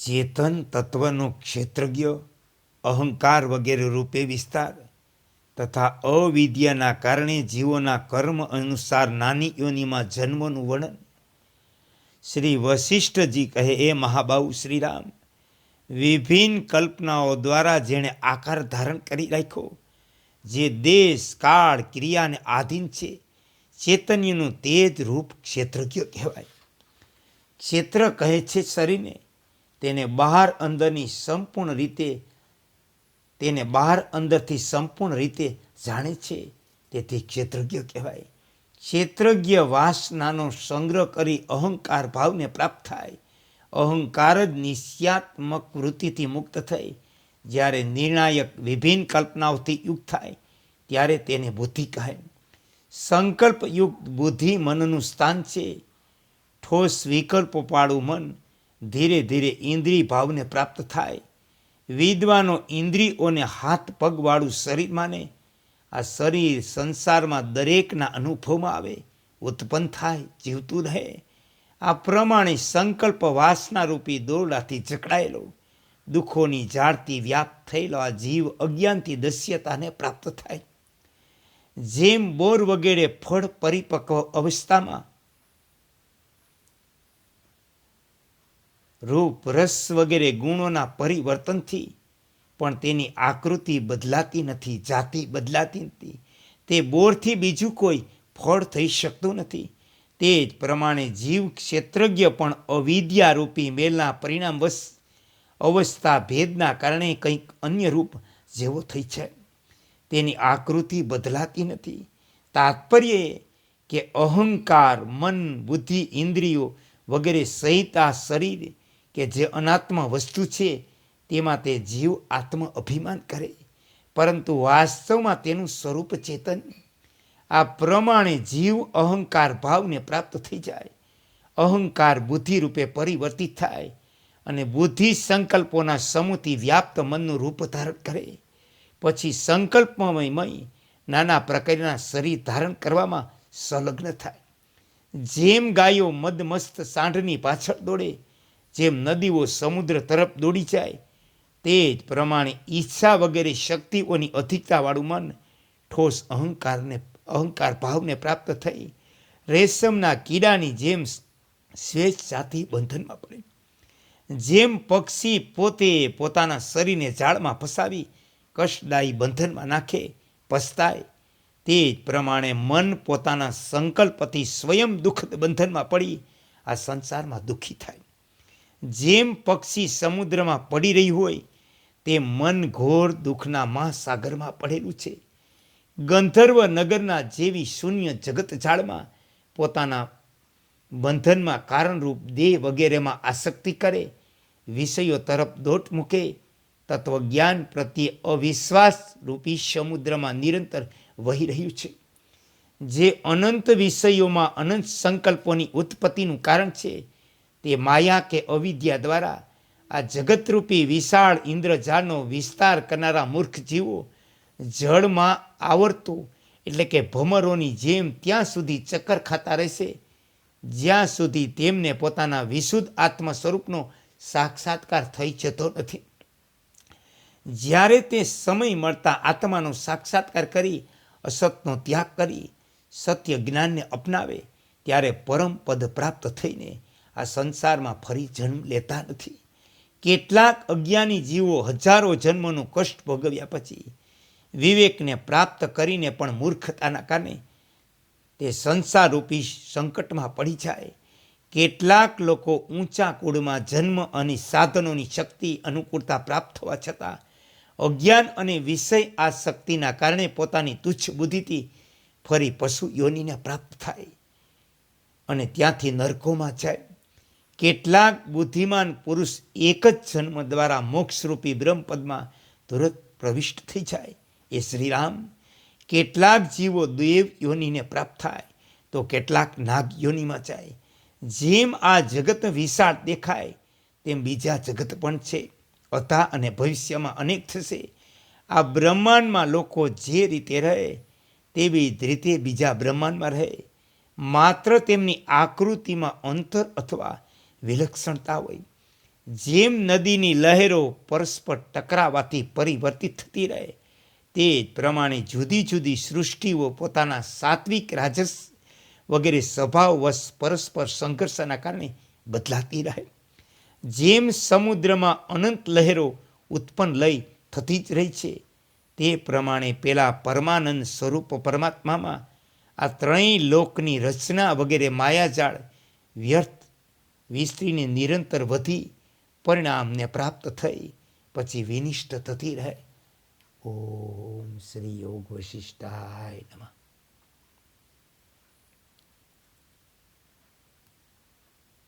ચેતન તત્વનો ક્ષેત્રજ્ઞ, અહંકાર વગેરે રૂપે વિસ્તાર તથા અવિદ્યાના કારણે જીવોના કર્મ અનુસાર નાની યોનિમાં જન્મનું વર્ણન. શ્રી વશિષ્ઠજી કહે એ મહાબાહુ શ્રીરામ, વિભિન્ન કલ્પનાઓ દ્વારા જેણે આકાર ધારણ કરી રાખ્યો, જે દેશ, કાળ, ક્રિયાને આધીન છે, ચૈતન્યનું તેજ રૂપ ક્ષેત્રજ્ઞ કહેવાય. ક્ષેત્ર કહે છે શરીરને તેને બહાર અંદરની સંપૂર્ણ રીતે, તેને બહાર અંદરથી સંપૂર્ણ રીતે જાણે છે. તેથી ક્ષેત્રજ્ઞ કહેવાય. ક્ષેત્રજ્ઞ વાસનાનો સંગ્રહ કરી અહંકાર ભાવને પ્રાપ્ત થાય. અહંકાર જ નિશ્યાત્મક વૃત્તિથી મુક્ત થઈ. જ્યારે નિર્ણાયક વિભિન્ન કલ્પનાઓથી યુક્ત થાય, ત્યારે તેને બુદ્ધિ કહે. સંકલ્પ યુક્ત બુદ્ધિ મનનું સ્થાન છે. ઠોસ વિકલ્પોપાળું મન ધીરે ધીરે ઇન્દ્રિય ભાવને પ્રાપ્ત થાય. વિદ્વાનો ઇન્દ્રિયોને હાથ પગવાળું શરીર માને. આ શરીર સંસારમાં દરેકના અનુભવમાં આવે, ઉત્પન્ન થાય, જીવતું રહે. આ પ્રમાણે સંકલ્પ વાસના રૂપી દોરડાથી જકડાયેલો, દુઃખોની જાળતી વ્યાપ્ત થયેલો આ જીવ અજ્ઞાનથી દસ્યતાને પ્રાપ્ત થાય. જેમ બોર વગેરે ફળ પરિપક્વ અવસ્થામાં રૂપ, રસ વગેરે ગુણોના પરિવર્તનથી પણ તેની આકૃતિ બદલાતી નથી, જાતિ બદલાતી નથી. તે બોરથી બીજું કોઈ ફળ થઈ શકતું નથી. તે જ પ્રમાણે જીવ ક્ષેત્રજ્ઞ પણ અવિદ્યારૂપી મેલના પરિણામવશ અવસ્થા ભેદના કારણે કંઈક અન્ય રૂપ જેવો થઈ છે. તેની આકૃતિ બદલાતી નથી. તાત્પર્ય કે અહંકાર, મન, બુદ્ધિ, ઇન્દ્રિયો વગેરે સહિત આ શરીર કે જે અનાત્મ વસ્તુ છે, તેમાં તે જીવ આત્મ અભિમાન કરે. પરંતુ વાસ્તવમાં તેનું સ્વરૂપ ચેતન. આ પ્રમાણે જીવ અહંકાર ભાવને પ્રાપ્ત થઈ જાય. અહંકાર બુદ્ધિ રૂપે પરિવર્તિત થાય અને બુદ્ધિ સંકલ્પોના સમૂહથી વ્યાપ્ત મનનું રૂપ ધારણ કરે. પછી સંકલ્પમય મય નાના પ્રકારના શરીર ધારણ કરવામાં સંલગ્ન થાય. જેમ ગાયો મદમસ્ત સાંઢની પાછળ દોડે જેમ નદીઓ સમુદ્ર તરફ દોડી જાય, તે જ પ્રમાણે ઈચ્છા વગેરે શક્તિઓની અધિકતાવાળું મન ઠોસ અહંકારને, અહંકાર ભાવને પ્રાપ્ત થઈ, રેશમના કીડાની જેમ સ્વેચ્છાથી બંધનમાં પડે. જેમ પક્ષી પોતે પોતાના શરીરને ઝાડમાં ફસાવી કષ્ટદાયી બંધનમાં નાખે, પસ્તાય, તે જ પ્રમાણે મન પોતાના સંકલ્પથી સ્વયં દુઃખદ બંધનમાં પડી, આ સંસારમાં દુઃખી થાય. જેમ પક્ષી સમુદ્રમાં પડી રહી હોય તે મન ઘોર દુઃખના મહાસાગરમાં પડેલું છે. ગંધર્વ નગરના જેવી શૂન્ય જગત ઝાડમાં પોતાના બંધનમાં કારણરૂપ દેહ વગેરેમાં આસક્તિ કરે, વિષયો તરફ દોટ મૂકે, તત્વજ્ઞાન પ્રત્યે અવિશ્વાસ રૂપી સમુદ્રમાં નિરંતર વહી રહ્યું છે. જે અનંત વિષયોમાં અનંત સંકલ્પોની ઉત્પત્તિનું કારણ છે તે માયા કે અવિદ્યા દ્વારા આ જગતરૂપી વિશાળ ઇન્દ્રજાળનો વિસ્તાર કરનારા મૂર્ખ જીવો જળમાં આવરતું, એટલે કે ભમરોની જેમ ત્યાં સુધી ચક્કર ખાતા રહેશે, જ્યાં સુધી તેમને પોતાના વિશુદ્ધ આત્મ સ્વરૂપનો સાક્ષાત્કાર થઈ જતો નથી. જ્યારે તે સમય મળતા આત્માનો સાક્ષાત્કાર કરી, અસતનો ત્યાગ કરી, સત્ય જ્ઞાનને અપનાવે, ત્યારે પરમ પદ પ્રાપ્ત થઈને આ સંસારમાં ફરી જન્મ લેતા નથી. કેટલાક અજ્ઞાની જીવો હજારો જન્મનું કષ્ટ ભોગવ્યા પછી વિવેકને પ્રાપ્ત કરીને પણ મૂર્ખતાના કારણે તે સંસારરૂપી સંકટમાં પડી જાય. કેટલાક લોકો ઊંચા કુળમાં જન્મ અને સાધનોની શક્તિ, અનુકૂળતા પ્રાપ્ત થવા છતાં અજ્ઞાન અને વિષય આ શક્તિના કારણે પોતાની તુચ્છ બુદ્ધિથી ફરી પશુ યોનિને પ્રાપ્ત થાય અને ત્યાંથી નરકોમાં જાય. કેટલાક બુદ્ધિમાન પુરુષ એક જ જન્મ દ્વારા મોક્ષરૂપી બ્રહ્મપદમાં તુરત પ્રવિષ્ટ થઈ જાય. એ શ્રીરામ. કેટલાક જીવો દેવ યોનિને પ્રાપ્ત થાય તો કેટલાક નાગ યોનિમાં જાય. જેમ આ જગત વિશાળ દેખાય, તેમ બીજા જગત પણ છે. હતા અને ભવિષ્યમાં અનેક થશે. આ બ્રહ્માંડમાં લોકો જે રીતે રહે, તેવી જ રીતે બીજા બ્રહ્માંડમાં રહે. માત્ર તેમની આકૃતિમાં અંતર અથવા વિલક્ષણતા હોય. જેમ નદીની લહેરો પરસ્પર ટકરાવાથી પરિવર્તિત થતી રહે, તે જ પ્રમાણે જુદી જુદી સૃષ્ટિઓ પોતાના સાત્વિક રાજસ વગેરે સ્વભાવવશ પરસ્પર સંઘર્ષના કારણે બદલાતી રહે. જેમ સમુદ્રમાં અનંત લહેરો ઉત્પન્ન લઈ થતી જ રહી છે, તે પ્રમાણે પેલા પરમાનંદ સ્વરૂપ પરમાત્મામાં આ ત્રણેય લોકની રચના વગેરે માયાજાળ વ્યર્થ વિસ્તરીને નિરંતર વધી પરિણામને પ્રાપ્ત થઈ, પછી વિનિષ્ટ થતી રહે. ઓમ શ્રી યોગ વશિષ્ઠાય નમઃ.